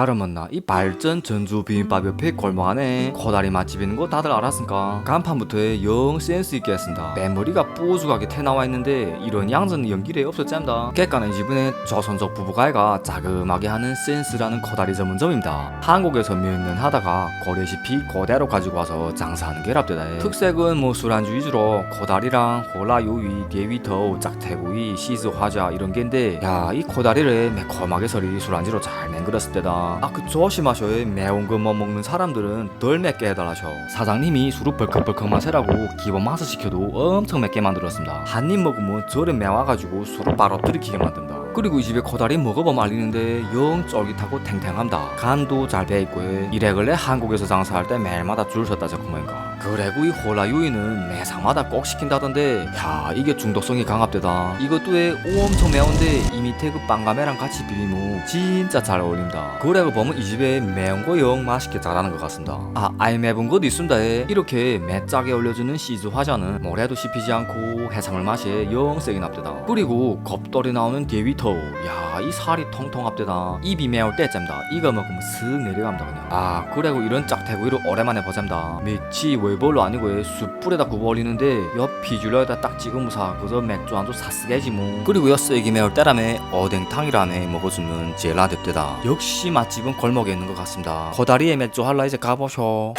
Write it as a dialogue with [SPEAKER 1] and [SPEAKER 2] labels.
[SPEAKER 1] 자르먼나 이 발전 전주 비빔밥 옆에 골목 안에 코다리 맛집 있는 거 다들 알았습니까? 간판부터 영 센스 있게 했습니다. 메모리가 뽀죽하게 태나와 있는데 이런 양전 연기에 없었답니다. 객가는 집은에 조선족 부부가이가 자그마하게 하는 센스라는 코다리 전문점입니다. 한국에서 몇 년 하다가 고래시피 그대로 가지고 와서 장사하는 게 랍대다 특색은 뭐 술안주 위주로 코다리랑 홀라요위, 대위터, 짝태구이, 시즈 화자 이런 게인데 야 이 코다리를 매콤하게 서리 술안주로 잘 맹글었을 때다 아그 조심하셔요 매운 거 못 먹는 사람들은 덜 맵게 해달라셔. 사장님이 술을 벌컥벌컥 마시라고 기본 맛을 시켜도 엄청 맵게 만들었습니다. 한 입 먹으면 저를 매워가지고 술을 바로 들이키게 만든다. 그리고 이 집에 코다리 먹어보면 알리는데 영 쫄깃하고 탱탱합니다. 간도 잘 배있고 이래글래 한국에서 장사할 때 매일마다 줄 섰다 저구먼가 그래고 이 홀라유이는 매상마다 꼭 시킨다던데 야 이게 중독성이 강합대다. 이것도 왜 엄청 매운데 이 밑에 그 빵가매랑 같이 비비면 진짜 잘 어울린다. 그래고 보면 이 집에 매운 거 영 맛있게 잘하는 것 같습니다. 아 아예 매운 것도 있습니다. 에. 이렇게 매짜게 올려주는 시즈 화자는 모래도 씹히지 않고 해산물 맛이 영 세게 납대다. 그리고 곱돌이 나오는 데위터. 야이 살이 통통 합대다. 입이 매울 때쯤다. 이거 먹으면 쓱 내려갑니다 그냥. 아 그리고 이런 짝대구이를 오랜만에 보잡니다. 미치 외벌로 아니고 숯불에다 구워 올리는데 옆 비줄에다 딱 찍으면서 그저 맥주 한잔 사쓰게지 뭐. 그리고 여 쓰기 매울 때라며 어댕탕이라며 먹어주면 제일 라뎁대다. 역시 맛집은 골목에 있는 것 같습니다. 거다리에 맥주 할라 이제 가보쇼